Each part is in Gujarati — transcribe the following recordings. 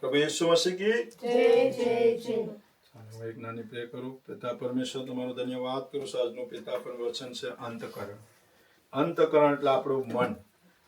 પ્રભુ યેસુ મસીહી. હું એક નાની પ્રે કરું. પિતા પરમેશ્વર તમારો ધન્યવાદ કરું છું. આજનું પિતા પર વચન છે અંતકરણ. અંતકરણ એટલે આપણું મન.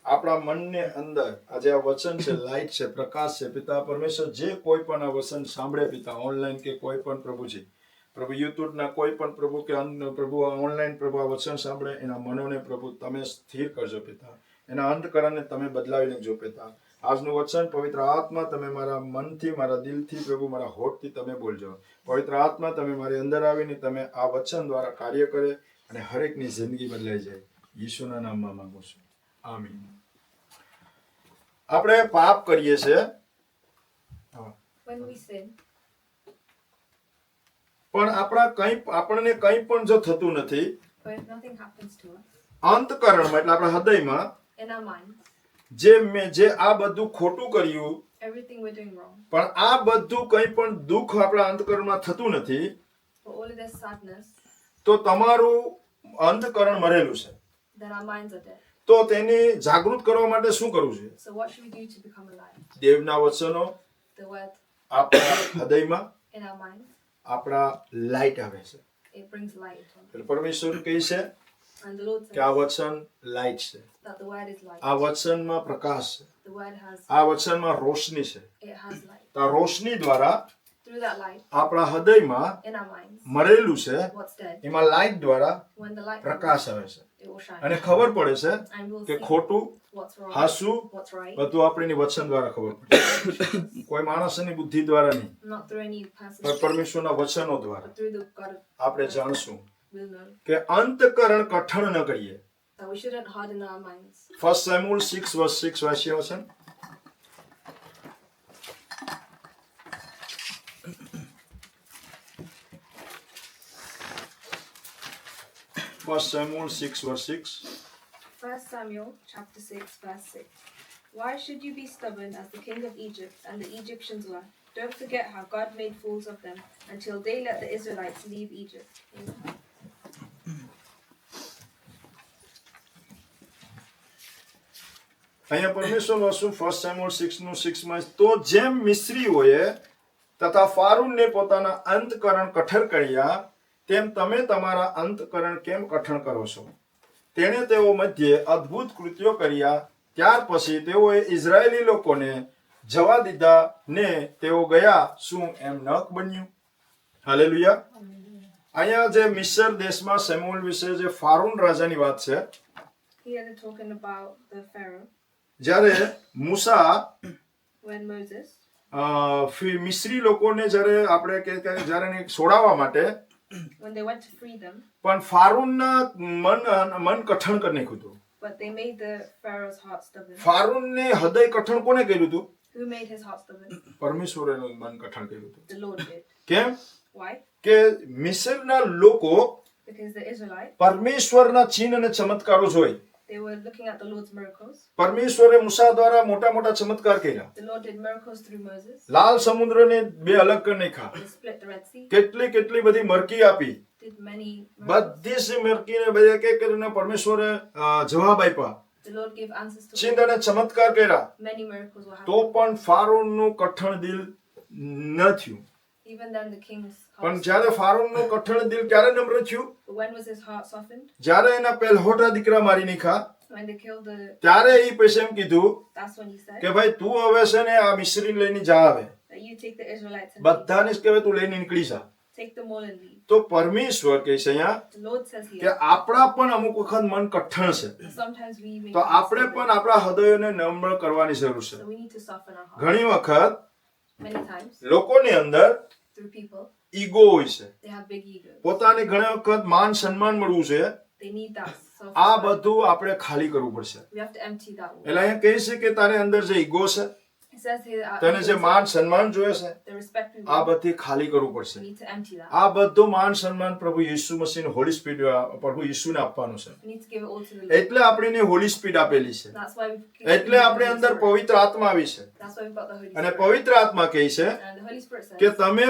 આપણા મનને અંદર આજે આ વચન છે લાઈટ છે પ્રકાશ છે. પિતા પરમેશ્વર જે કોઈ પણ આ વચન સાંભળે પિતા ઓનલાઈન કે કોઈ પણ પ્રભુજી પ્રભુ યુટ્યુબના કોઈ પણ પ્રભુ કે અન્ય પ્રભુ ઓનલાઈન પ્રભુ આ વચન સાંભળે એના મનોને પ્રભુ તમે સ્થિર કરજો પિતા. એના અંતકરણને તમે બદલાવી લેજો પિતા. આજનું વચન પવિત્ર આત્મા તમે મારા મનથી મારા દિલથી પ્રભુ મારા હોઠથી તમે બોલજો. પવિત્ર આત્મા તમે મારી અંદર આવીને તમે આ વચન દ્વારા કાર્ય કરે અને હરેકની જિંદગી બદલાઈ જાય. ઈશુના નામમાં માંગુ છું. આમીન. આપણે પાપ કરીએ છીએ. પણ આપણા કંઈ આપણને કંઈ પણ જો થતું નથી અંતકરણમાં એટલે આપણા હૃદયમાં જે મેં જે આ બધું ખોટું કર્યું everything we're doing wrong, પણ આ બધું કંઈ પણ દુઃખ આપણા અંતકરણમાં થતું નથી but all of this sadness, તો તમારું અંતકરણ મરેલું છે then our minds are dead. તો તેને જાગૃત કરવા માટે શું કરવું છે So what should we do to become alive? દેવના વચનો The word આપણા હૃદયમાં in our minds, આપણા લાઈટ આવે છે it brings light on. એટલે પરમેશ્વર કહે છે And the Lord કે આ વચન લાઈટ છે that the word is light. આ વચનમાં પ્રકાશ છે The word has આ વચનમાં રોશની છે it has light. તો આ રોશની દ્વારા Through that light આપણા હૃદયમાં in our minds, મરેલું છે what's dead, એમાં લાઈટ દ્વારા when the light પ્રકાશ આવે છે it will shine. અને ખબર પડે છે And we'll કે see ખોટું what's wrong, હાસું what's right, બધું આપણી વચન દ્વારા ખબર પડે કોઈ માણસની બુદ્ધિ દ્વારા નહીં not through any પણ person's પરમેશ્વરના વચનો દ્વારા but through the God of આપણે જાણશું કે અંતકરણ કઠણ ન કરીએ that we shouldn't harden our minds. First Samuel six verse six વાંચીએ વચન First Samuel six verse six First Samuel chapter 6 verse 6. Why should you be stubborn as the king of Egypt and the Egyptians were? Don't forget how God made fools of them until they let the Israelites leave Egypt. અહીંયા પરમેશ્વર વાસુ ફર્સ્ટ સેમ્યુઅલ સિક્સનું સિક્સમાં તો જેમ મિસ્ત્રીઓએ તથા ફારૂનને પોતાના અંતકરણ કઠર કર્યા, તેમ તમે તમારા અંતકરણ કેમ કઠણ કરો છો? તેણે તેઓ મધ્યે અદ્ભુત કૃત્યો કર્યા. ત્યાર પછી તેઓએ ઇઝરાયેલી લોકોને જવા દીધા ને તેઓ ગયા. શું એમ નક બન્યું? હાલેલુયા અહીંયા જે મિસર દેશમાં સેમ્યુઅલ વિશે જે ફારૂન રાજાની વાત છે Here they're talking about the Pharaoh. જ્યારે મૂસા when Moses, અ, ફી- મિસ્રી લોકોને જ્યારે આપણે કે કે જ્યારે એને છોડાવવા માટે when they went to free them, પણ ફારૂનના મન મન કઠણ કરી નાખ્યું હતું but they made the Pharaoh's heart stubborn. ફારૂનને હૃદય કઠણ કોને કર્યું હતું Who made his heart stubborn? પરમેશ્વરે એનું મન કઠણ કર્યું હતું The Lord did. કેમ Why? કે મિસરના લોકો Because the Israelites, પરમેશ્વરના ચિહ્ન અને ચમત્કારો જોઈ they were looking at the Lord's miracles. પરમેશ્વરે મુસા દ્વારા મોટા મોટા ચમત્કાર કર્યા The Lord did miracles through Moses. લાલ સમુદ્રને બે અલગ કરી નાખ્યા He split the Red Sea. કેટલી કેટલી બધી મરકી આપી Did many miracles. બધી જ મરકીને બધા કે કરીને પરમેશ્વરે અ, જવાબ આપ્યા The Lord gave answers to ચિંત અને ચમત્કાર કર્યા many miracles were તો. પણ ફારોનનું કઠણ દિલ ન થયું Even then, the king's પણ. જ્યારે ફારોનનું કઠણ દિલ ક્યારે નમ્ર થયું when was his heart softened? જ્યારે એના પહેલહોટા દીકરા મારી નાખ્યા When they killed the. ત્યારે એ પછી એમ કીધું That's when he said કે ભાઈ તું હવે છે ને આ મિશ્રી લઈને જા આવે that you take the Israelites and leave. બધાને જ કહેવાય તું લઈને નીકળી જા take them all and leave. તો પરમેશ્વર કહે છે અહીંયા કે. આપણા પણ અમુક વખત મન કઠણ છે. તો આપણે. પણ આપણા હૃદયોને નમ્ર કરવાની જરૂર છે. ઘણી વખત Many times લોકોની અંદર through people, ઈગો હોય છે they have big egos. પોતાને ઘણી વખત માન સન્માન મળવું છે They need that. Self. આ બધું આપણે ખાલી કરવું પડશે We have to empty that. Wall. એટલે અહીંયા કહે છે કે તારે અંદર જે ઈગો છે તને જે માન સન્માન જોઈએ છે આ. બધી ખાલી કરવું પડશે. આ બધું માન સન્માન પ્રભુ યીશુ મસીહ હોલી સ્પીડ પ્રભુ યીશુને આપવાનું છે. એટલે આપણને હોલી સ્પીડ આપેલી છે એટલે આપણી અંદર પવિત્ર આત્મા આવી છે અને. પવિત્ર આત્મા કહે છે કે તમે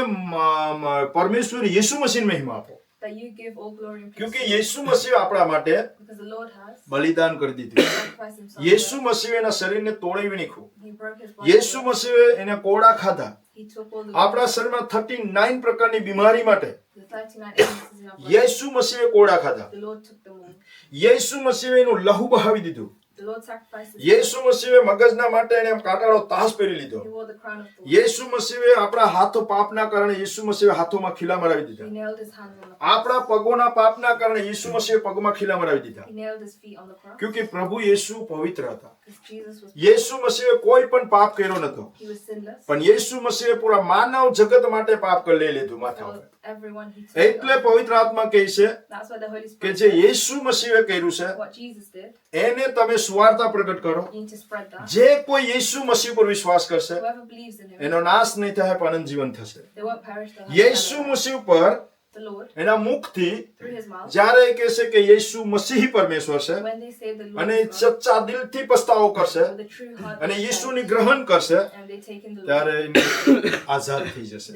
પરમેશ્વર યીશુ મસીહ મહિમા આપો that you give all glory and praise ક્યોંકि to God, Yesu મસીહ આપણા માટે because the Lord has બલિદાન કરી દીધું sacrificed himself. Yesu for us. મસીહે એના શરીરને તોડી નાખ્યું He broke his body. Yesu for us. મસીહે એને કોડા ખાધા He took all the આપણા શરીરમાં થર્ટી નાઇન પ્રકારની બીમારી માટે the 39 illnesses in our body. Yesu મસીહે કોડા ખાધા The Lord took them all. Yesu મસીહે એનું લહુ બહાવી દીધું યેસુ મસીહે મગજના માટે એને કાટાળો તાસ પહેરી લીધો. યેસુ મસીહે આપણા હાથો પાપના કારણે યેસુ મસીહે હાથોમાં ખીલા મરાવી દીધા. આપણા પગોના પાપના કારણે યેસુ મસીહે પગમાં ખીલા મરાવી દીધા. ક્યોંકि પ્રભુ યેસુ પવિત્ર હતા યેશુ યેસુ મસીહે કોઈ પણ પાપ કર્યો નતો. પણ યેસુ મસીહે પૂરા માનવ જગત માટે પાપ કરી લઈ લીધું માથા એટલે. પવિત્ર આત્મા કહે છે કે જે યેસુ મસીહે કર્યું છે. એને તમે સુવાર્તા પ્રગટ કરો. જે કોઈ યેસુ મસીહ પર વિશ્વાસ કરશે એનો નાશ નહીં થાય પણ અનંત જીવન થશે યેસુ. મસીહ પર એના મુખથી જ્યારે એ કહેશે કે યેસુ મસીહ પરમેશ્વર છે અને સચ્ચા દિલથી પસ્તાવો કરશે અને યેસુની ગ્રહણ કરશે ત્યારે આઝાદ થઈ જશે.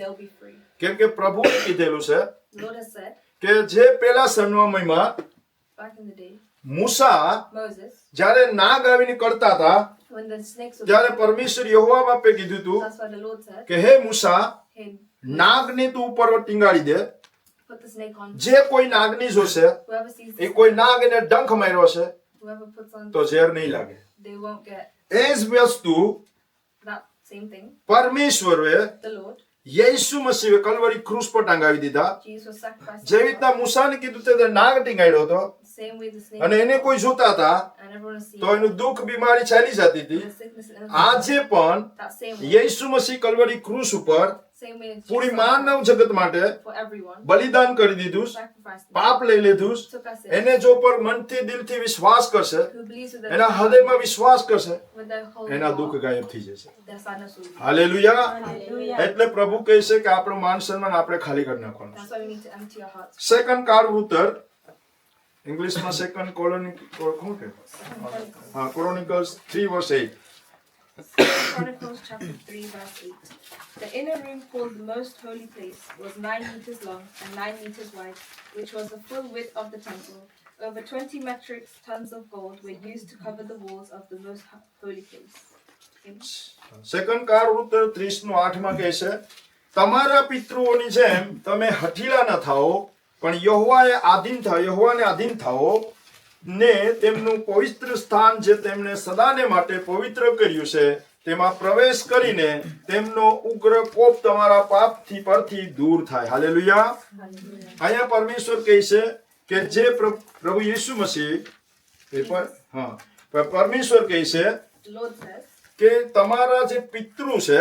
કેમ કે પ્રભુએ કીધેલું છે કે જે પેલા day, મૂસા જ્યારે નાગ આવીને કરતા હતા ત્યારે પરમેશ્વર યહોવા બાપે કીધું હતું કે હે મૂસા નાગને તું ઉપર ટીંગાડી દે. જે કોઈ નાગની જોશે એ કોઈ નાગ એને ડંખ માર્યો છે તો ઝેર નહીં લાગે એ જ વસ્તુ. પરમેશ્વરે યેસુ મસીહે કલવરી ક્રૂસ પર ટાંગાવી દીધા. જેવી રીતના મૂસાને કીધું તે નાગ ટીંગાડ્યો હતો અને એને કોઈ જોતા હતા તો એનું દુઃખ બીમારી ચાલી જતી હતી આજે પણ યેસુ મસીહ કલવરી ક્રૂસ ઉપર પૂરી માનવ જગત માટે બલિદાન કરી દીધું પાપ લઈ લીધું એને જો પર મનથી દિલથી વિશ્વાસ કરશે એના હૃદયમાં વિશ્વાસ કરશે એના દુઃખ ગાયબ થઈ જશે. હાલેલુયા. એટલે પ્રભુ કહે છે કે આપણું માન સન્માન આપણે ખાલી કરી નાખવાનું. સેકન્ડ કાળ ઉત્તર ઇંગ્લિશમાં સેકન્ડ કોલોની કોણ કે? હા Chronicles 3 verse 8 Chronicles chapter 3, verse 8. The inner room called the most holy place was 9 meters long and 9 meters wide, which was the full width of the temple. Over 20 metric tons of gold were used to cover the walls of the most ho- holy place. Amen. Second કાળ ઉત્તર 30 નું 8 માં કહે છે તમારા પિતૃઓની જેમ તમે હઠીલા ન થાઓ પણ યહોવાએ આધીન થાઓ યહોવાને આધીન થાઓ ને તેમનું પવિત્ર સ્થાન જે તેમણે સદાને માટે પવિત્ર કર્યું છે તેમાં પ્રવેશ કરીને તેમનો ઉગ્ર કોપ તમારા પાપથી પરથી દૂર થાય. હાલેલુયા. અહીંયા પરમેશ્વર કહે છે કે જે પ્રભુ યીશુ મસીહ હા પરમેશ્વર કહે છે કે તમારા જે પિતૃ છે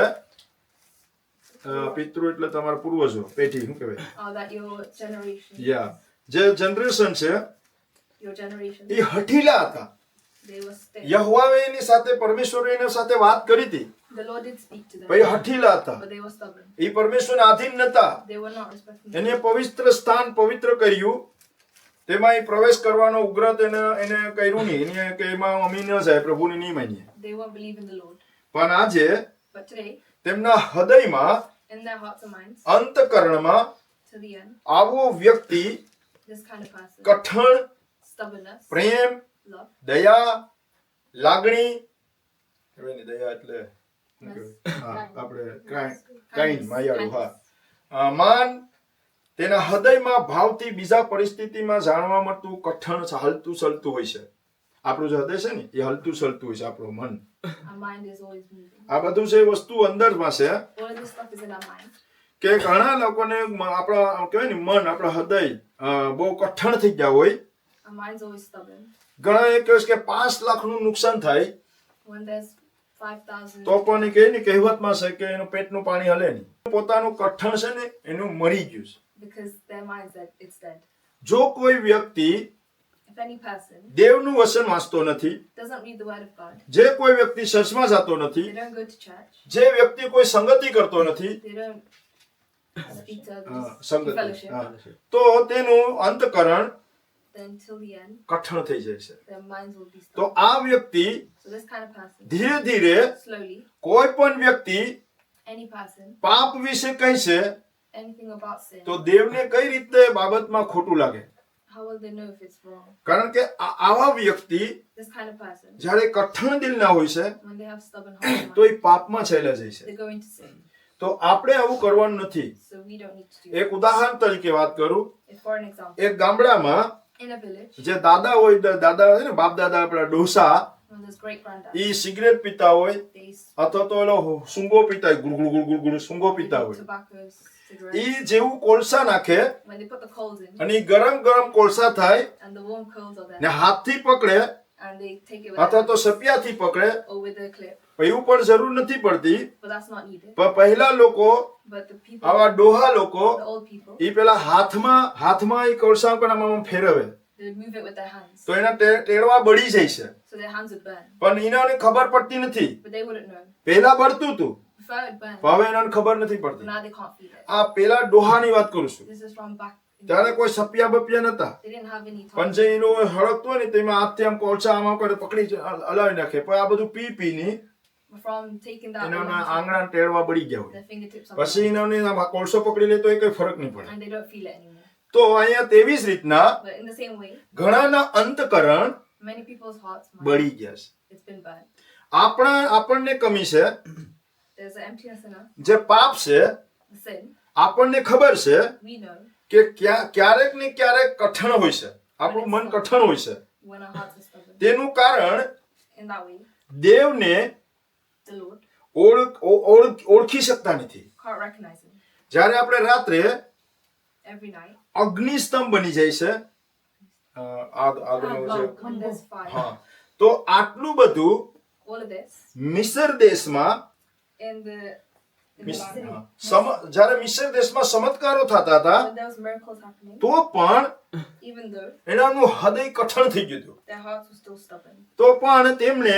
પિતૃ એટલે તમારા પૂર્વજો પેઢી શું કહેવાય? યા જે જનરેશન છે એ હઠીલા હતા. યહોવાએ એની સાથે પરમેશ્વરે એની સાથે વાત કરી હતી ભાઈ હઠીલા હતા. એ પરમેશ્વરના આધીન નતા એને પવિત્ર સ્થાન પવિત્ર કર્યું તેમાં એ પ્રવેશ કરવાનો ઉગ્રત એને એને કર્યું નહીં એને કે એમાં અમી ન જાય પ્રભુની નહીં માનીએ. પણ આજે તેમના હૃદયમાં અંતકરણમાં આવો વ્યક્તિ કઠણ પ્રેમ દયા લાગણી. દયા એટલે આપણે કાંઈ કાંઈ માયાળું હા. માન તેના હૃદયમાં ભાવથી બીજા પરિસ્થિતિમાં જાણવા મળતું કઠણ હલતું સલતું હોય છે. આપણું જે હૃદય છે ને એ હલતું સલતું હોય છે આપણું મન. આ બધું છે વસ્તુ અંદરમાં છે. કે ઘણા લોકોને આપણા કહેવાય ને મન આપણા હૃદય બહુ કઠણ થઈ ગયા હોય. Our mind's always stubborn. ઘણા એ કહે છે કે પાંચ લાખનું નુકસાન થાય When there's 5,000, તો પણ એ કહે ને કહેવતમાં છે કે એનું પેટનું પાણી હલે નહીં પોતાનું કઠણ છે ને એનું મરી ગયું છે because their mind's dead, it's dead. જો કોઈ વ્યક્તિ If any person દેવનું વચન વાંચતો નથી doesn't read the word of God, જે કોઈ વ્યક્તિ ચર્ચમાં જતો નથી they don't go to church, જે વ્યક્તિ કોઈ સંગતિ કરતો નથી they don't speak to હા, others, સંગતિ fellowship, હા. તો તેનું અંતકરણ કઠણ થઈ be તો. આ વ્યક્તિ ધીરે ધીરે કોઈ પણ વ્યક્તિ પાપ વિશે કહેશે તો દેવને કઈ રીતે બાબતમાં ખોટું લાગે? કારણ કે આવા વ્યક્તિ જ્યારે કઠણ દિલના હોય છે તો એ પાપમાં ચાલ્યા જાય છે. તો આપણે આવું કરવાનું નથી એક ઉદાહરણ તરીકે વાત કરું એક ગામડામાં જે દાદા હોય દાદા હોય ને બાપ દાદા આપણા ડોસા ઈ સિગરેટ પીતા હોય અથવા તો એલો સૂંગો પીતા હોય ગુડ ગુડ ગુડ ગુડ સૂંગો પીતા હોય. ઈ જેવું કોલસા નાખે અને ગરમ ગરમ કોલસા થાય ને હાથથી પકડે અથવા તો સપિયાથી પકડે એવું પણ જરૂર નથી પડતી પહેલા લોકો આવા ડોહા લોકો ઈ પેલા હાથમાં હાથમાં કોલસા આમ ફેરવે તો એના ટેડવા બળી જાય છે. પણ એને ખબર પડતી નથી. પહેલા બળતું હતું હવે એને ખબર નથી પડતી. આ પેલા ડોહાની વાત કરું છું ત્યારે કોઈ સપિયા બપિયા નતા પણ. જે એનું હળકતું હોય ને તેમાં આમ કોલસા આમાં પકડી હલાવી નાખે પણ આ બધું પી પીની From taking that એના oil, આંગણા ટેડવા બળી ગયા હોય fingertips પછી burnt, એનો આમ કોલસો પકડી લે તો એ કઈ ફરક નહીં પડે and they don't feel it anymore. તો અહીંયા તેવી જ રીતના But in the same way, ઘણાના અંતકરણ many people's hearts, mind, બળી ગયા છે it's been burnt. આપણા આપણને કમી છે There's an emptiness in us, જે પાપ છે the sin. આપણને ખબર છે We know કે ક્યા- ક્યારેક ને ક્યારેક કઠણ હોય છે આપણું મન કઠણ હોય છે when our hearts are stubborn. તેનું કારણ In that way, દેવને Lord ઓળખ શકતા નથી. જ્યારે આપણે રાત્રે અગ્નિસ્તંભ બની જાય છે આગ આગનો હા તો આટલું બધું મિસર દેશમાં જ્યારે મિસર દેશમાં ચમત્કારો થતા હતા તો પણ એનાનું હૃદય કઠણ થઈ ગયું હતું તો પણ તેમને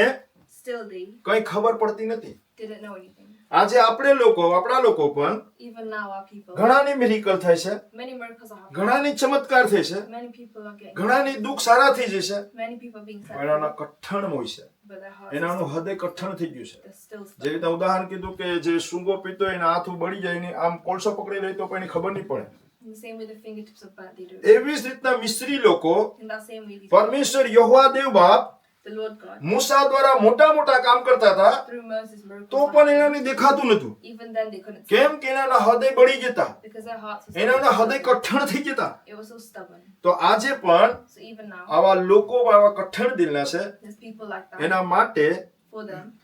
still they કઈ ખબર પડતી નથી didn't know anything. આજે આપણે લોકો આપણા લોકો પણ Even now, our people, ઘણાની મિરિકલ થાય છે many miracles are happening. ઘણાની ચમત્કાર થાય છે Many people are getting, ઘણાની દુઃખ સારા થઈ જશે many people are being set એનાના free, કઠણ હોય છે but their hearts are એનાનું હૃદય કઠણ થઈ ગયું છે જે. રીતે ઉદાહરણ કીધું કે જે સૂંગો પીતો હોય એના હાથ બળી જાય ને આમ કોલસો પકડી લે તો પણ એની ખબર નહીં પડે In the same way, the fingertips are burnt. They do. એવી જ રીતના મિસ્ત્રી લોકો In that same way, these પરમેશ્વર યહોવા દેવ બાપ મૂસા દ્વારા મોટા મોટા કામ કરતા હતા તો પણ. એનાને દેખાતું નતું કેમ કે એનાના હૃદય બળી જતા એનાના હૃદય. કઠણ થઈ જતા. તો આજે પણ આવા લોકો આવા કઠણ દિલના છે. એના માટે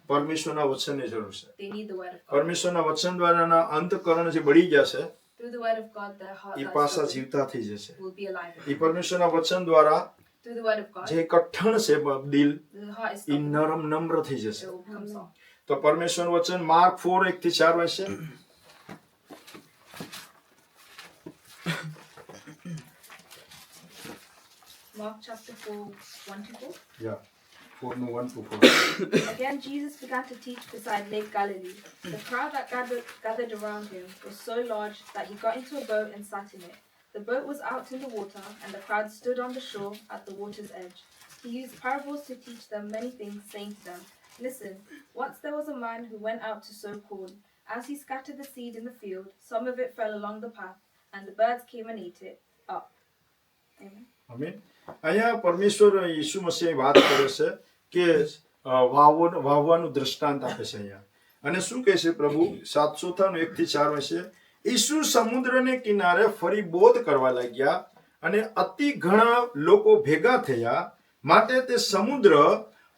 પરમેશ્વરના વચનની જરૂર છે. પરમેશ્વરના વચન દ્વારાના અંતકરણ જે બળી ગયા છે એ પાછા જીવતા થઈ જશે. એ પરમેશ્વરના વચન દ્વારા Through the word of God, જે કઠણ છે બ- દિલ the heart is A stubborn. નરમ નમ્ર થઈ It જશે will become soft. તો પરમેશ્વર વચન માર્ક ફોર એક થી ચાર વર્ષે Mark chapter 4, 1 to 4. Yeah four નું one two four Again, Jesus began to teach beside Lake Galilee. The crowd that gathered, gathered around him was so large that he got into a boat and sat in it. The boat was out in the water, and the crowd stood on the shore at the water's edge. He used parables to teach them many things, saying to them, Listen, once there was a man who went out to sow corn. As he scattered the seed in the field, some of it fell along the path, and the birds came and ate it up. Amen. આમીન અહીંયા પરમેશ્વર ઈસુ મસીહ વાત કરે છે કે અ, વાવવાનું વાવવાનું દ્રષ્ટાંત આપે છે અહીંયા અને શું કહે છે પ્રભુ સાતસો થાનું એક થી ચાર વર્ષે ઈસુ સમુદ્રને કિનારે ફરી બોધ કરવા લાગ્યા અને અતિ ઘણા લોકો ભેગા થયા માટે તે સમુદ્ર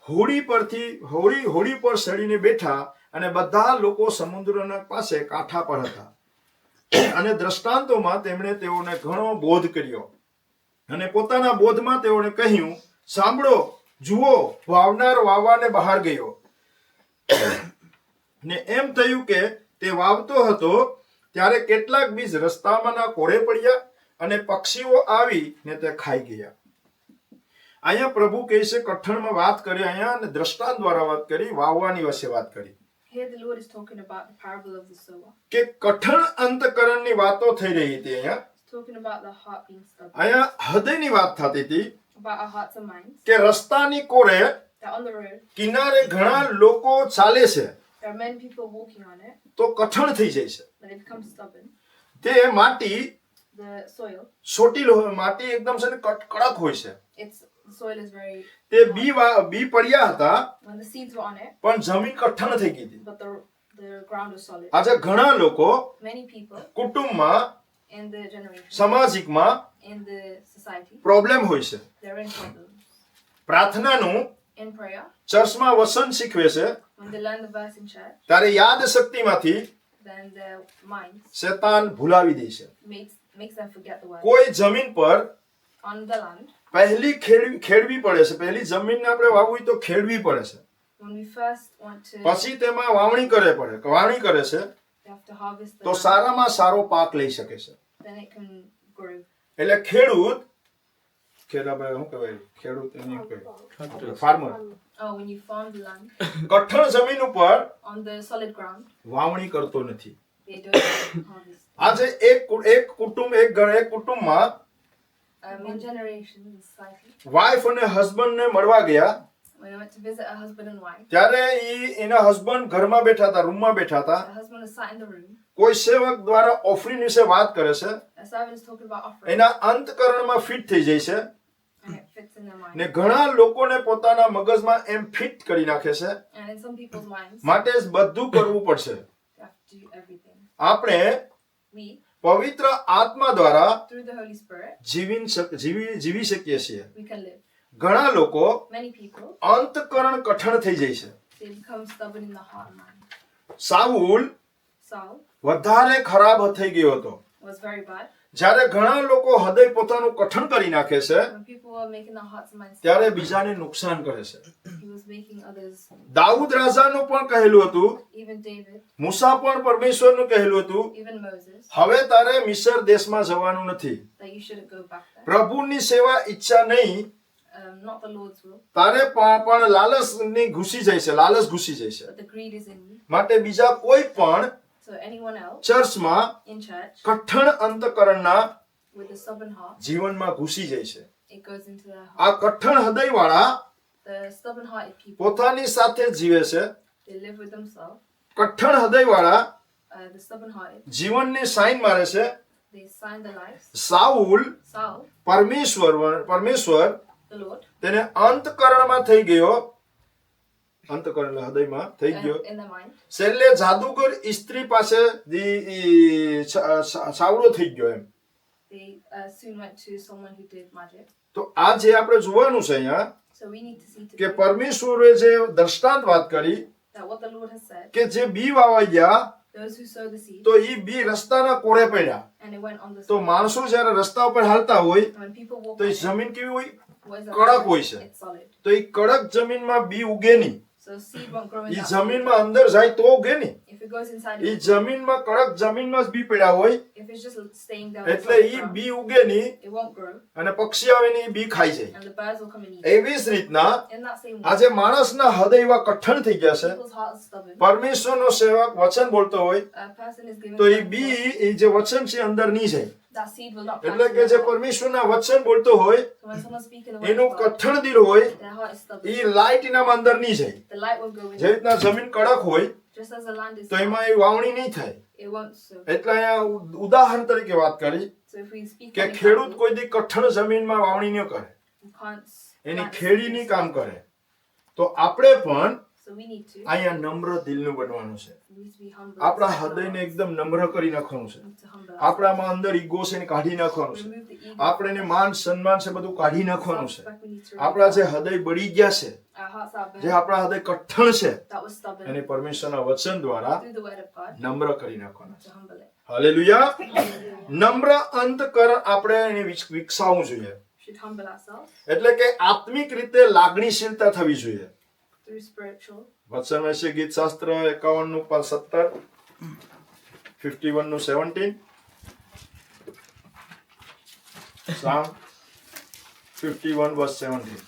હોડી પરથી હોડી હોડી પર સડીને બેઠા અને બધા લોકો સમુદ્રના પાસે કાંઠા પર હતા. અને દ્રષ્ટાંતોમાં તેમણે તેઓને ઘણો બોધ કર્યો અને પોતાના બોધમાં તેઓને કહ્યું, સાંભળો, જુઓ વાવનાર વાવવાને બહાર ગયો. ને એમ થયું કે તે વાવતો હતો ત્યારે કેટલાક બીજ રસ્તામાંના કોળે પડ્યા અને પક્ષીઓ આવી ને તે ખાઈ ગયા. અહીંયા પ્રભુ કહે છે કઠણમાં વાત કરી અહીંયા અને દ્રષ્ટાંત દ્વારા વાત કરી વાવવાની વિશે વાત કરી. કે કઠણ અંતકરણની વાતો થઈ રહી હતી અહીંયા. અહીંયા હૃદયની વાત થતી હતી. કે રસ્તાની કોરે કિનારે ઘણા લોકો ચાલે છે. There are many people walking on it, તો કઠણ થઈ જાય છે but it becomes stubborn. તે માટી the soil, સોટી માટી એકદમ છે ને કડક હોય છે it's the soil is very. તે બી બી પડ્યા હતા When the seeds were on it, પણ જમીન કઠણ થઈ ગઈ હતી but the the ground was solid. આજે ઘણા લોકો Many people કુટુંબમાં in the generation, સામાજિકમાં in the society, પ્રોબ્લેમ હોય છે There are problems. પ્રાર્થનાનું In prayer, ચર્ચમાં વસન શીખવે છે ત્યારે યાદ શક્તિમાંથી શેતાન ભૂલાવી દે છે. કોઈ જમીન પર પહેલી ખેડવી ખેડવી પડે છે પહેલી જમીનને આપણે વાવવી હોય તો ખેડવી પડે છે પછી તેમાં વાવણી કરે પડે વાવણી કરે છે તો સારામાં સારો પાક લઈ શકે છે. એટલે ખેડૂત ખેડા શું કહેવાય ખેડૂત farmer Oh, when you farm the land કઠણ જમીન ઉપર on the solid ground, વાવણી કરતો નથી they don't harvest. આજે એક કુ- એક કુટુંબ એક ઘર એક કુટુંબમાં Um, in વાઈફ અને હસબન્ડ ને મળવા ગયા when I went to visit a husband and wife, ત્યારે ઈ એના હસબન્ડ ઘરમાં બેઠા હતા રૂમમાં બેઠા હતા the husband was sat in the room. કોઈ સેવક દ્વારા ઓફરિંગ વિશે વાત કરે છે A servant is talking about offering, એના અંતકરણમાં ફિટ થઈ જાય છે ને ઘણા લોકોને પોતાના મગજમાં એમ ફિટ કરી નાખે છે માટે બધું કરવું પડશે. આપણે પવિત્ર આત્મા દ્વારા જીવી શક- જીવી જીવી શકીએ છીએ. ઘણા લોકો અંતકરણ કઠણ થઈ જાય છે. સાઉલ વધારે ખરાબ થઈ ગયો હતો. જ્યારે ઘણા લોકો હૃદય પોતાનું કઠણ કરી નાખે છે ત્યારે બીજાને નુકસાન કરે છે દાઉદ રાજાનું પણ કહેલું હતું મૂસા પણ પરમેશ્વરનું કહેલું હતું હવે તારે મિસર દેશમાં જવાનું નથી. પ્રભુની સેવા ઈચ્છા નહીં Um, તારે પણ પણ લાલચની ઘૂસી જાય છે લાલચ ઘૂસી જાય છે. માટે બીજા કોઈ પણ ચર્ચમાં કઠણ અંતકરણના જીવનમાં ઘૂસી જાય છે આ. કઠણ stubborn-hearted people, પોતાની સાથે જીવે છે. કઠણ Uh, the stubborn-hearted, જીવનને સાઈન મારે છે. સાઉલ પરમેશ્વર પરમેશ્વર તેને અંતકરણમાં થઈ ગયો અંતકરણ એટલે હૃદયમાં થઈ uh, ગયો છેલ્લે જાદુગર સ્ત્રી પાસે દી- ઈ સા- સા- સાવડો થઈ ગયો એમ uh. તો આ જે આપણે જોવાનું છે અહીંયા કે પરમેશ્વરે જે દ્રષ્ટાંત વાત કરી કે જે બી વાવાઈ ગયા તો ઈ બી રસ્તાના કોરે પડ્યા તો. માણસો જ્યારે રસ્તા ઉપર હાલતા હોય તો એ જમીન કેવી હોય કડક? હોય છે. તો એ કડક જમીનમાં બી ઉગે નહીં So seed won't grow in E that soil. જમીનમાં અંદર જાય તો ઉગે નહીં If it goes inside, E it, જમીનમાં કડક જમીનમાં જ બી પડ્યા હોય if it's just staying down, the એટલે ઈ ground, બી ઉગે નહીં it won't grow, અને પક્ષી આવીને ઈ બી ખાઈ જાય and the birds will come and eat. it. એવી જ રીતના In that same way, આજે માણસના હૃદય એવા કઠણ થઈ ગયા છે people's stubborn. પરમેશ્વરનો સેવક વચન બોલતો હોય A person is given તો એ બી એ જે વચન છે અંદર નહીં જાય that seed will not એટલે કે જે. પરમેશ્વરના વચન બોલતો હોય એનું કઠણ દિલ હોય. એ લાઈટ એનામાં અંદર નહીં જાય. જે રીતના જમીન કડક હોય તો એમાં એ વાવણી નહીં થાય. એટલે અહીંયા ઉદાહરણ તરીકે વાત કરી કે ખેડૂત કોઈ દી કઠણ જમીનમાં વાવણી ન કરે એની ખેડીની. કામ કરે તો આપણે પણ અહીંયા નમ્ર દિલનું બનવાનું છે. આપણા હૃદયને. એકદમ નમ્ર કરી નાખવાનું છે આપણામાં અંદર ઈગો છે એને કાઢી નાખવાનું છે. આપણે માન સન્માન છે બધું કાઢી નાખવાનું છે આપણા. જે હૃદય બળી ગયા છે જે. આપણા હૃદય કઠણ છે. એને પરમેશ્વરના વચન દ્વારા નમ્ર કરી નાખવાના. છે હાલેલુયા નમ્ર અંતકર આપણે એને વિક- વિકસાવવું જોઈએ એટલે કે આત્મિક રીતે લાગણીશીલતા થવી જોઈએ through spiritual. વચન વિશે ગીત શાસ્ત્ર એકાવન નું સત્તર ફિફ્ટી વન નું seventeen Psalm fifty one verse seventeen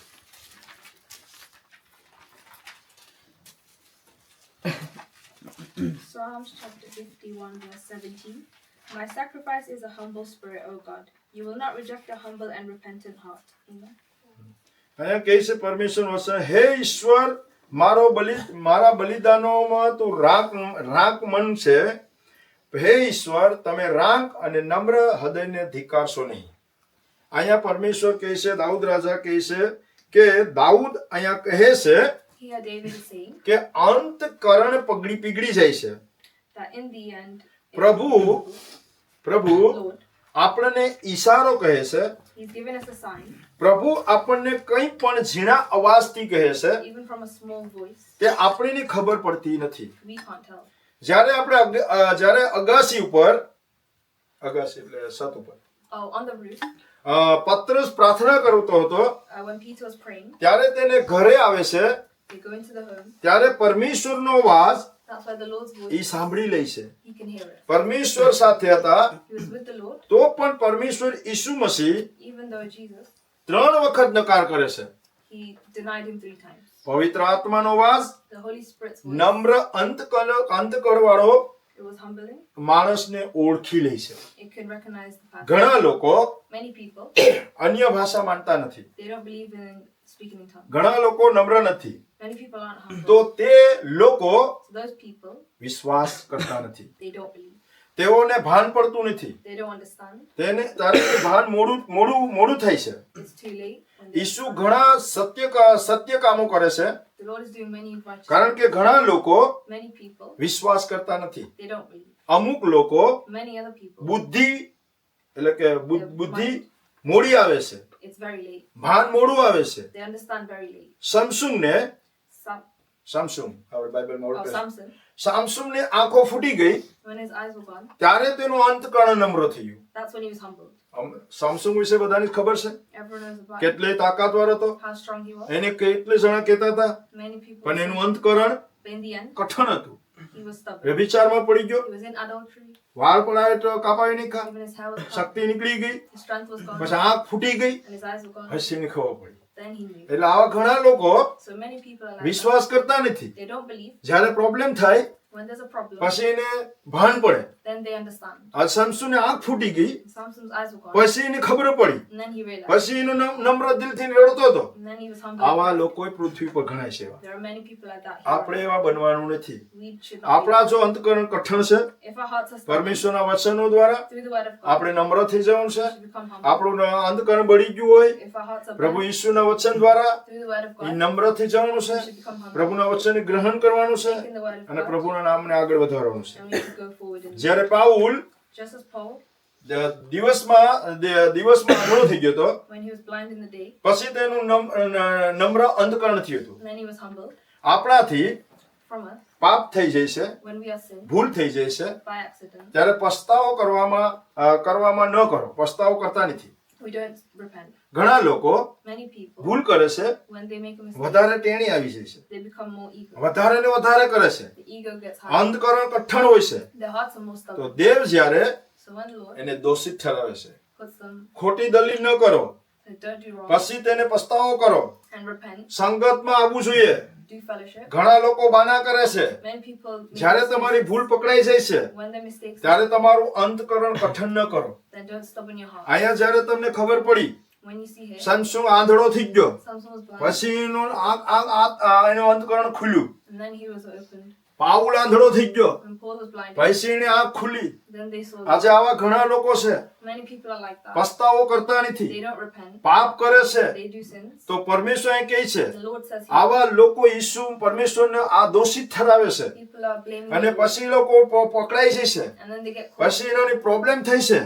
Psalms chapter 51, verse 17. My sacrifice is a humble spirit, O God. You will not reject a humble and repentant heart. Amen. અહીંયા કહે છે પરમેશ્વર વચન હે ઈશ્વર મારો બલિ મારા બલિદાનોમાં તું રાગ રાગ મન છે. હે ઈશ્વર તમે રાખ અને નમ્ર હૃદયને ધિકારશો નહીં. અહીંયા પરમેશ્વર કહે છે દાઉદ રાજા કહે છે કે દાઉદ અહીંયા કહે છે કે અંત is saying કે અંતકરણ પગડી પીગળી જાય છે. પ્રભુ પ્રભુ આપણને ઈશારો કહે છે He's given us a sign, પ્રભુ આપણને કંઈ પણ ઝીણા અવાજથી કહે છે even from a small voice. તે આપણને ખબર પડતી નથી We can't tell. જ્યારે આપણે અગ- અ, જ્યારે અગાસી ઉપર અગાસી એટલે છત ઉપર Oh, on the roof, અ, પત્રસ પ્રાર્થના કરતો હતો uh, when Peter was praying, ત્યારે તેને ઘરે આવે છે they go into the home. ત્યારે પરમેશ્વરનો અવાજ એ સાંભળી લે છે. પરમેશ્વર સાથે હતા તો પણ પરમેશ્વર ઈસુ મસીહ ત્રણ વખત નકાર કરે છે. પવિત્ર આત્માનો voice, નમ્ર it was humbling. માણસને ઓળખી લે છે. ઘણા લોકો અન્ય ભાષા માનતા નથી. ઘણા લોકો નમ્ર નથી Many people aren't humble. તો તે લોકો So those people, વિશ્વાસ કરતા નથી they don't believe. તેઓને ભાન પડતું નથી They don't understand. તેને તારે તે ભાન મોડું મોડું મોડું થાય છે It's too late. when they- ઈસુ ઘણા સત્ય કા- સત્ય કામો કરે છે The Lord is doing many righteous. કારણ કે ઘણા લોકો Many people, વિશ્વાસ કરતા નથી they don't believe. અમુક લોકો Many other people, બુદ્ધિ એટલે કે બુ- બુદ્ધિ મોડી આવે છે it's very late. ભાન મોડું આવે છે They understand very late. સમસુંગને સામસુંગ આપણે બાઇબલમાં oh, ઓળખે. Samson, સામસુંગને આંખો ફૂટી ગઈ ત્યારે તેનું અંતકરણ નમ્ર થયું સામસુંગ વિશે બધાને ખબર છે કેટલે તાકાતવાર હતો. એને કેટલે જણા કહેતા હતા પણ એનું અંતકરણ કઠણ હતું. વ્યભિચારમાં પડી ગયો. વાળ પણ આવે તો કાપાવી cut. શક્તિ નીકળી ગઈ. પછી આંખ ફૂટી ગઈ એને ખબર પડી. એટલે આવા ઘણા લોકો વિશ્વાસ કરતા નથી. જ્યારે પ્રોબ્લેમ થાય When there's a problem, પછી એને ભાન પડે then they understand. આ સમસુને આંખ ફૂટી ગઈ Samson's eyes were gone. પછી એને ખબર પડી And then he realized. પછી એનો નમ- નમ્ર દિલથી રડતો હતો And then he was humble. આવા લોકો પૃથ્વી પર ઘણા છે એવા There are many people like that. આપણે. એવા બનવાનું નથી We should not. આપણા જો અંતકરણ કઠણ છે Be. If our hearts are stubborn, પરમેશ્વરના વચનો દ્વારા through the word of God, આપણે નમ્ર થઈ જવાનું છે we should become humble. આપણું અંતકરણ બળી ગયું હોય If our hearts are પ્રભુ bent, ઈસુના વચન દ્વારા through the word of A God, નમ્ર થઈ જવાનું છે we should become humble. પ્રભુના વચનને ગ્રહણ કરવાનું છે In the word of અને God, પ્રભુના નામને આગળ વધારવાનું છે જ્યારે પાઉલ દિવસમાં દિવસમાં આંધળો થઈ ગયો હતો પછી તેનું નમ્ર અંતકરણ થયું હતું આપણાથી પાપ થઈ જાય છે ભૂલ થઈ જાય છે. ત્યારે પસ્તાવો કરવામાં કરવામાં ન કરો પસ્તાવો કરતા નથી. ઘણા લોકો ભૂલ કરે છે વધારે ટેણી આવી જાય છે. વધારે ને વધારે કરે છે. અંતકરણ કઠણ હોય છે તો. દેવ જ્યારે એને દોષિત ઠરાવે છે ખોટી દલીલ ન કરો પછી તેને પસ્તાવો કરો સંગતમાં આવવું જોઈએ. ઘણા લોકો બાના કરે છે જ્યારે. તમારી ભૂલ પકડાઈ જાય છે ત્યારે તમારું અંતકરણ કઠણ ન કરો. અહીંયા જ્યારે તમને ખબર પડી સમસુંગ આંધળો થઈ ગયો. પછી એનું એનું અંતકરણ ખુલ્યું. પાઉલ આંધળો થઈ ગયો એને આંખ ખુલી. આજે આવા ઘણા લોકો છે. પસ્તાવો કરતા નથી. પાપ કરે છે. તો પરમેશ્વર કહે છે આવા લોકો ઈસુ પરમેશ્વરને આ દોષિત ઠરાવે છે અને પછી લોકો પકડાઈ જાય છે પછી એનાની પ્રોબ્લેમ થઈ છે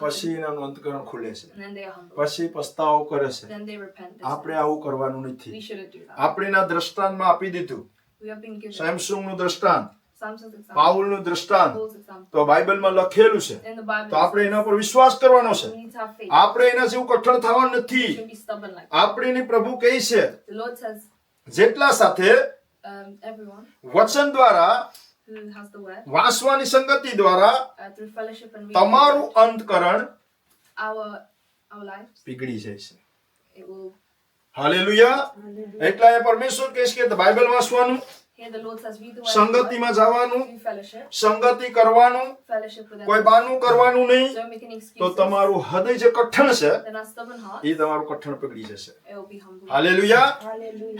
પછી એનાનું અંતકરણ ખુલે છે. પછી પસ્તાવો કરે છે આપણે. આવું કરવાનું નથી. આપણે એના દ્રષ્ટાંતમાં આપી દીધું Given સેમસુંગનું દ્રષ્ટાંત example, પાઉલનું દ્રષ્ટાંત. તો બાઇબલમાં લખેલું છે તો આપણે એના પર વિશ્વાસ કરવાનો છે. આપણે એના જેવું કઠણ થવાનું નથી. આપણે એની પ્રભુ કહે છે જેટલા સાથે um, વચન દ્વારા વાંચવાની સંગતિ દ્વારા uh, તમારું અંતકરણ પીગળી જાય છે. હાલેલુયા એટલા એ પરમેશ્વર કહે છે કે બાઇબલ વાંચવાનું સંગતિમાં જવાનું સંગતિ કરવાનું કોઈ. બાનું કરવાનું નહીં તો. તમારું હૃદય જે કઠણ છે એ તમારું કઠણ પકડી જશે. હાલેલુયા.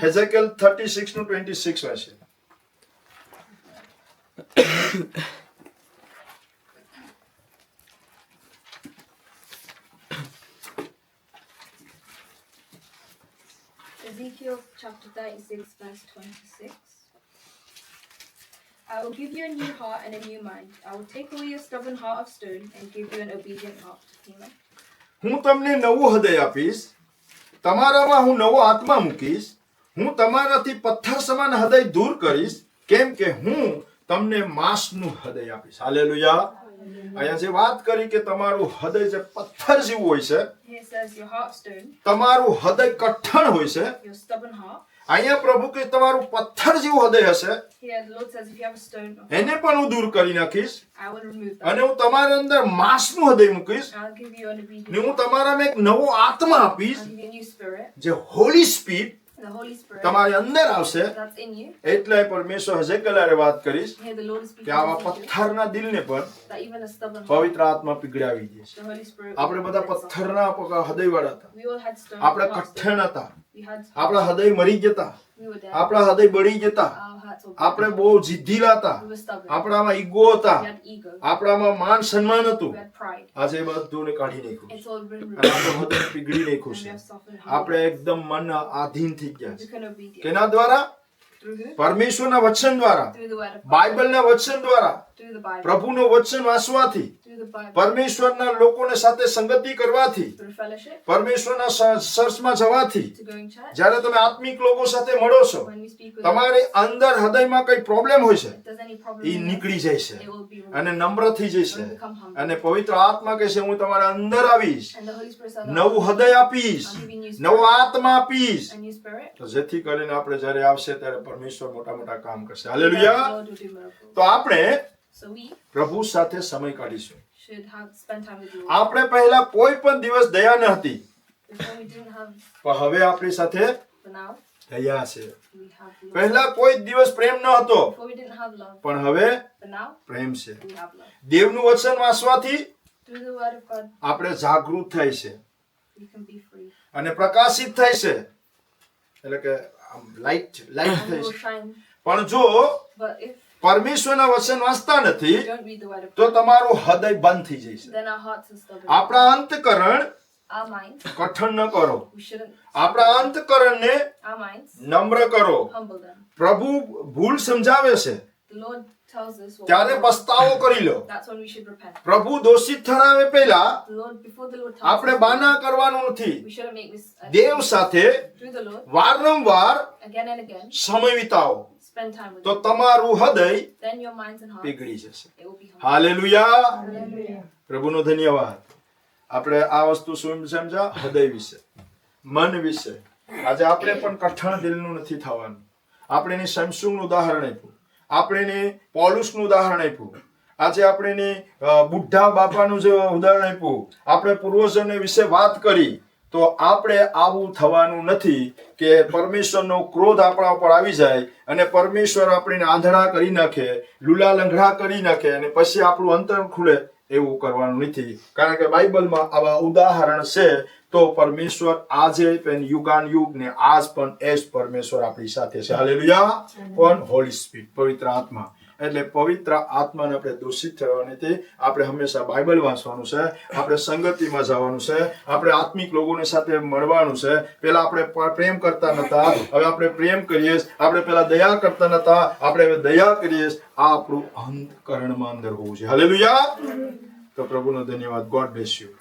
હેઝેકેલ 36 નું 26 વાંચે chapter 36, verse 26. I will give you a new heart and a new mind. I will take away your stubborn heart of stone and give you an obedient heart. Amen. હું તમને નવું હૃદય આપીશ તમારામાં હું નવો આત્મા મૂકીશ હું તમારાથી પથ્થર સમાન હૃદય દૂર કરીશ કેમ કે હું તમને માંસનું હૃદય આપીશ હાલેલુયા અહીંયા જે વાત કરી કે તમારું હૃદય જે પથ્થર જેવું હોય છે તમારું હૃદય કઠણ હોય છે. અહીંયા પ્રભુ કે તમારું પથ્થર જેવું હૃદય હશે એને પણ હું દૂર કરી નાખીશ. અને હું તમારા અંદર માંસનું હૃદય મૂકીશ ને હું. તમારામાં એક નવો આત્મા આપીશ. જે હોલી સ્પીડ તમારી અંદર આવશે. એટલે પરમેશ્વર હજેકલારે વાત કરીશ કે આવા પથ્થરના દિલને પણ પવિત્ર આત્મા પીગળાવી દે છે the Holy Spirit. આપણે બધા. પથ્થરના હૃદયવાળા હતા. આપણે. કઠણ હતા આપણા હૃદય મરી જતા. આપણા હૃદય બળી જતા આપણે. બહુ જિદ્દીલા હતા. આપણામાં ઈગો હતા. આપણામાં માન સન્માન હતું. આજે બધુંને કાઢી નાખ્યું. આપણું હૃદય પીગળી નાખ્યું છે આપણે. એકદમ મન આધીન થઈ ગયા છે. કેના દ્વારા? પરમેશ્વરના વચન દ્વારા. બાઇબલના વચન દ્વારા. પ્રભુનું વચન વાંચવાથી. પરમેશ્વરના લોકોને સાથે સંગતિ કરવાથી. પરમેશ્વરના સ- ચર્ચમાં જવાથી. જ્યારે તમે આત્મિક લોકો સાથે મળો છો તમારી અંદર હૃદયમાં કઈ પ્રોબ્લેમ હોય છે એ નીકળી જાય છે. અને નમ્ર થઈ become humble. અને પવિત્ર આત્મા કહે છે હું તમારા અંદર આવીશ નવું હૃદય આપીશ નવો. આત્મા આપીશ. તો જેથી કરીને આપણે જ્યારે આવશે ત્યારે પરમેશ્વર મોટા મોટા કામ કરશે હાલેલુયા. તો આપણે પ્રભુ સાથે સમય કાઢીશું. આપણે પહેલા કોઈ પણ દિવસ દયા ન હતી પણ હવે આપણી સાથે દયા છે. પહેલા કોઈ દિવસ પ્રેમ ન હતો પણ હવે પ્રેમ છે. દેવનું વચન વાંચવાથી આપણે જાગૃત થાય છે. અને પ્રકાશિત થાય છે એટલે કે લાઈટ લાઈટ. પણ જો પરમેશ્વરના વચન વાંચતા નથી તો તમારું હૃદય બંધ થઈ જશે. આપણા અંતકરણ કઠણ ન કરો. આપણા અંતકરણને નમ્ર કરો. પ્રભુ ભૂલ સમજાવે છે ત્યારે. પસ્તાવો કરી લો That's when we should repent. પ્રભુ દોષિત ઠરાવે પહેલા The Lord, before the Lord tells આપણે બાના કરવાનું નથી we shouldn't make this. uh, દેવ સાથે through the Lord, વારંવાર again and again, સમય વિતાવો spend time with તો. તમારું હૃદય Then your minds and hearts, પીગળી જશે. Hallelujah Hallelujah. પ્રભુનો ધન્યવાદ આપણે આ વસ્તુ સમજા હૃદય વિશે મન વિશે આજે આપણે પણ કઠણ દિલનું નથી થવાનું આપણે એને સેમસુંગનું ઉદાહરણ આપ્યું આપણે પોલુસનું ઉદાહરણ આપ્યું. આજે આપણે બુઢા બાપાનું જે ઉદાહરણ આપ્યું, આપણે પૂર્વજોને વિશે વાત કરી, તો આપણે આવું થવાનું નથી કે પરમેશ્વરનો ક્રોધ આપણા ઉપર આવી જાય અને પરમેશ્વર આપણને આંધળા કરી નાખે, લુલા લંગડા કરી નાખે અને પછી આપણું અંતર ખુલે. એવું કરવાનું નથી. કારણ કે બાઇબલમાં આવા ઉદાહરણ છે તો પરમેશ્વર આજે પણ યુગાન યુગ ને આજ પણ એ જ પરમેશ્વર આપણી સાથે છે. હાલેલુયા. પણ હોલી સ્પીડ પવિત્ર આત્મા. એટલે પવિત્ર આત્માને આપણે દૂષિત થવાની નથી. આપણે હંમેશા બાઇબલ વાંચવાનું છે, આપણે સંગતિમાં જવાનું છે, આપણે આત્મિક લોકોની સાથે મળવાનું છે. પેલા આપણે પ્રેમ કરતા નતા, હવે આપણે પ્રેમ કરીએ આપણે પેલા દયા કરતા નતા, આપણે હવે દયા કરીએ આ આપણું અંતકરણમાં અંદર હોવું છે. હાલેલુયા તો પ્રભુનો ધન્યવાદ. God bless you